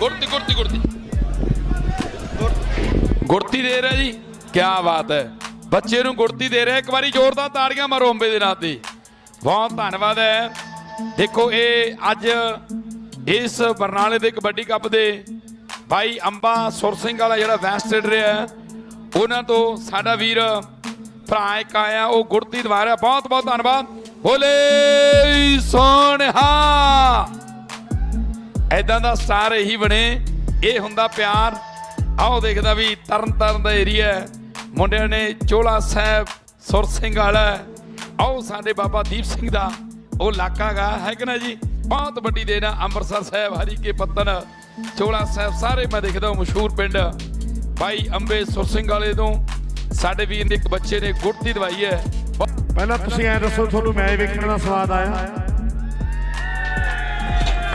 ਗੁਰਤੀ ਗੁਰਤੀ ਗੁਰਤੀ ਗੁਰਤੀ ਦੇ ਰਿਹਾ ਜੀ ਕੀ ਬਾਤ ਹੈ। ਬੱਚੇ ਨੂੰ ਗੁਰਤੀ ਦੇ ਰਿਹਾ, ਇੱਕ ਵਾਰੀ ਜ਼ੋਰਦਾਰ ਤਾੜੀਆਂ ਮਾਰੋ ਅੰਬੇ ਦੇ ਨਾਂ ਤੇ। ਬਹੁਤ ਧੰਨਵਾਦ ਹੈ। ਦੇਖੋ, ਇਹ ਅੱਜ ਇਸ ਬਰਨਾਲੇ ਦੇ ਕਬੱਡੀ ਕੱਪ ਦੇ ਭਾਈ ਅੰਬਾ ਸੁਰ ਸਿੰਘ ਵਾਲਾ ਜਿਹੜਾ ਵੈਸਟਡ ਰਿਹਾ ਉਹਨਾਂ ਤੋਂ ਸਾਡਾ ਵੀਰ, ਭਰਾ ਇੱਕ ਆਇਆ, ਉਹ ਗੁਰਤੀ ਦਵਾ ਰਿਹਾ। ਬਹੁਤ ਬਹੁਤ ਧੰਨਵਾਦ। ਬੋਲੇ ਸੋਨਹਾ ਐਦਾਂ ਦਾ ਸਟਾਰ ਇਹੀ ਬਣੇ। ਇਹ ਹੁੰਦਾ ਪਿਆਰ। ਆਓ ਦੇਖਦਾ ਵੀ ਤਰਨ ਤਾਰਨ ਦਾ ਏਰੀਆ ਮੁੰਡਿਆਂ ਨੇ ਚੋਲਾ ਸਾਹਿਬ, ਸੁਰ ਸਿੰਘ ਵਾਲਾ ਆਓ ਸਾਡੇ ਬਾਬਾ ਦੀਪ ਸਿੰਘ ਦਾ। ਉਹ ਇਲਾਕਾ ਹੈ ਕਿ ਨਾ ਜੀ? ਬਹੁਤ ਵੱਡੀ ਦੇਣ ਆ ਅੰਮ੍ਰਿਤਸਰ ਸਾਹਿਬ ਹਰੀਕੇ ਪੱਤਨ ਚੋਲਾ ਸਾਹਿਬ ਸਾਰੇ ਮੈਂ ਦੇਖਦਾ ਮਸ਼ਹੂਰ ਪਿੰਡ। ਭਾਈ ਅੰਬੇ ਸੁਰ ਸਿੰਘ ਵਾਲੇ ਤੋਂ। ਸਾਡੇ ਵੀਰ ਨੇ ਇੱਕ ਬੱਚੇ ਨੇ ਗੁੜਤੀ ਦਵਾਈ ਹੈ। ਪਹਿਲਾਂ ਤੁਸੀਂ ਐ ਦੱਸੋ, ਤੁਹਾਨੂੰ ਮੈਚ ਵੇਖਣ ਦਾ ਸਵਾਦ ਆਇਆ?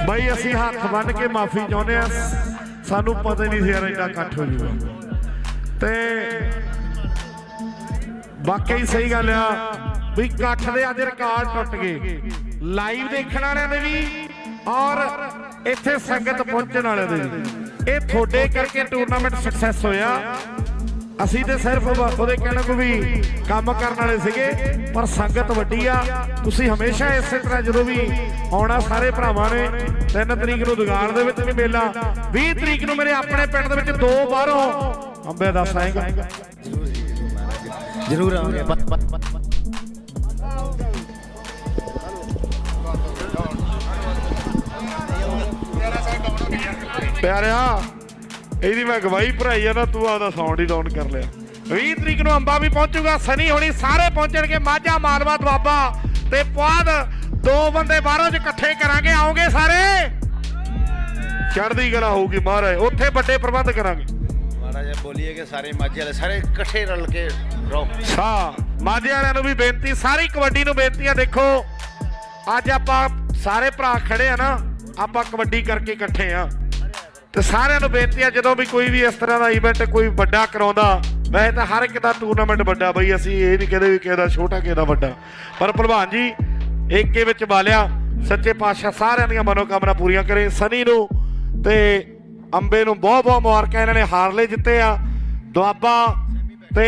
ਬਈ, ਅਸੀਂ ਹੱਥ ਬੰਨ ਕੇ ਮਾਫੀ ਚਾਹੁੰਦੇ ਆ ਸਾਨੂੰ ਪਤਾ ਹੀ ਨਹੀਂ ਸੀ ਯਾਰ ਇੰਨਾ ਇਕੱਠ ਹੋ ਜੂਗਾ। ਤੇ ਵਾਕਈ ਸਹੀ ਗੱਲ ਆ ਵੀ ਇਕੱਠ ਦੇ ਅੱਜ ਰਿਕਾਰਡ ਟੁੱਟ ਗਏ। ਲਾਈਵ ਦੇਖਣ ਵਾਲਿਆਂ ਦੇ ਵੀ ਔਰ ਇੱਥੇ ਸੰਗਤ ਪਹੁੰਚਣ ਵਾਲਿਆਂ ਦੇ ਵੀ। ਇਹ ਤੁਹਾਡੇ ਕਰਕੇ ਟੂਰਨਾਮੈਂਟ ਸਕਸੈਸ ਹੋਇਆ। ਅਸੀਂ ਤੇ ਸਿਰਫ ਉਹਦੇ ਕਹਿਣ ਕੋ ਵੀ ਕੰਮ ਕਰਨ ਵਾਲੇ ਸੀਗੇ ਪਰ ਸੰਗਤ ਵੱਡੀ ਆ। ਤੁਸੀਂ ਹਮੇਸ਼ਾ ਇਸੇ ਤਰ੍ਹਾਂ ਜਦੋਂ ਵੀ ਆਉਣਾ ਸਾਰੇ ਭਰਾਵਾਂ ਨੇ 3 ਤਰੀਕ ਨੂੰ ਦੁਗਾਲ ਦੇ ਵਿੱਚ ਵੀ ਮੇਲਾ 20 ਤਰੀਕ ਨੂੰ ਮੇਰੇ ਆਪਣੇ ਪਿੰਡ ਦੇ ਵਿੱਚ ਦੋ ਬਾਹਰੋਂ ਅੰਬੇ ਦੱਸ ਆਏਗਾ ਜ਼ਰੂਰ ਬ- ਪਿਆਰਿਆ ਇਹਦੀ ਮੈਂ ਗਵਾਹੀ ਭਰਾਈ ਆ ਨਾ ਤੂੰ ਆਪਦਾ ਸਾਊਂਡ ਹੀ ਡਾਊਨ ਕਰ ਲਿਆ। 20 ਤਰੀਕ ਨੂੰ ਅੰਬਾ ਵੀ ਪਹੁੰਚੂਗਾ ਸਨੀ ਹੋਣੀ ਸਾਰੇ ਪਹੁੰਚਣਗੇ ਮਾਝਾ ਮਾਲਵਾ ਦੁਆਬਾ ਤੇ ਪੁਆਧ ਦੋ ਬੰਦੇ ਬਾਹਰੋਂ ਚ ਇਕੱਠੇ ਕਰਾਂਗੇ ਆਓਗੇ ਸਾਰੇ? ਚੜ੍ਹਦੀ ਕਲਾ ਹੋਊਗੀ ਮਹਾਰਾਜ ਉੱਥੇ ਵੱਡੇ ਪ੍ਰਬੰਧ ਕਰਾਂਗੇ। ਜਿਹਾ ਬੋਲੀਏ ਕਿ ਸਾਰੇ ਮਾਝੇ ਵਾਲੇ ਸਾਰੇ ਇਕੱਠੇ ਰਲ ਕੇ ਰਹੋ। ਸਾ ਮਾਝੇ ਵਾਲਿਆਂ ਨੂੰ ਵੀ ਬੇਨਤੀ ਸਾਰੀ ਕਬੱਡੀ ਨੂੰ ਬੇਨਤੀ ਆ ਦੇਖੋ ਅੱਜ ਆਪਾਂ ਸਾਰੇ ਭਰਾ ਖੜੇ ਆ ਨਾ ਆਪਾਂ ਕਬੱਡੀ ਕਰਕੇ ਇਕੱਠੇ ਆ। ਤੇ ਸਾਰਿਆਂ ਨੂੰ ਬੇਨਤੀ ਆ ਜਦੋਂ ਵੀ ਕੋਈ ਵੀ ਇਸ ਤਰ੍ਹਾਂ ਦਾ ਇਵੈਂਟ ਕੋਈ ਵੱਡਾ ਕਰਾਉਂਦਾ ਵੈਸੇ ਤਾਂ ਹਰ ਇੱਕ ਦਾ ਟੂਰਨਾਮੈਂਟ ਵੱਡਾ ਬਈ, ਅਸੀਂ ਇਹ ਨਹੀਂ ਕਹਦੇ ਵੀ ਕਿਸੇ ਦਾ ਛੋਟਾ, ਕਿਸੇ ਦਾ ਵੱਡਾ। ਪਰ ਭਲਵਾਨ ਜੀ, ਏਕੇ ਵਿੱਚ ਬਾਲਿਆ ਸੱਚੇ ਪਾਤਸ਼ਾਹ ਸਾਰਿਆਂ ਦੀਆਂ ਮਨੋਕਾਮਨਾ ਪੂਰੀਆਂ ਕਰੇ। ਸਨੀ ਨੂੰ ਤੇ ਅੰਬੇ ਨੂੰ ਬਹੁਤ ਬਹੁਤ ਮੁਬਾਰਕਾਂ ਇਹਨਾਂ ਨੇ ਹਾਰਲੇ ਜਿੱਤੇ ਆ। ਦੁਆਬਾ ਤੇ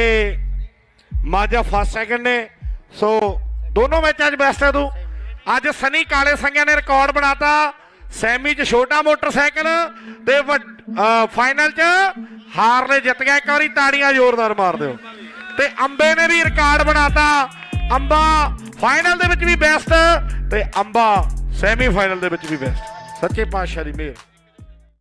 ਮਾਝਾ ਫਸਟ ਸੈਕਿੰਡ ਨੇ। ਸੋ ਦੋਨੋਂ ਮੈਚਾਂ 'ਚ ਬੈਸਟ ਹੈ ਤੂੰ। ਅੱਜ ਸਨੀ ਕਾਲੇ ਸੰਗਿਆ ਨੇ ਰਿਕਾਰਡ ਬਣਾਤਾ। ਸੈਮੀ 'ਚ ਛੋਟਾ ਮੋਟਰਸਾਈਕਲ ਤੇ ਫਾਈਨਲ 'ਚ ਹਾਰਲੇ ਜਿੱਤ ਗਿਆ, ਇੱਕ ਵਾਰੀ ਤਾੜੀਆਂ ਜ਼ੋਰਦਾਰ ਮਾਰ ਦਿਓ। ਤੇ ਅੰਬੇ ਨੇ ਵੀ ਰਿਕਾਰਡ ਬਣਾਤਾ। ਅੰਬਾ ਫਾਈਨਲ ਦੇ ਵਿੱਚ ਵੀ ਬੈਸਟ ਤੇ ਅੰਬਾ ਸੈਮੀ ਫਾਈਨਲ ਦੇ ਵਿੱਚ ਵੀ ਬੈਸਟ ਸੱਚੇ ਪਾਤਸ਼ਾਹ ਦੀ ਮਿਹਰ।